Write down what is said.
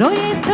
রয়েছ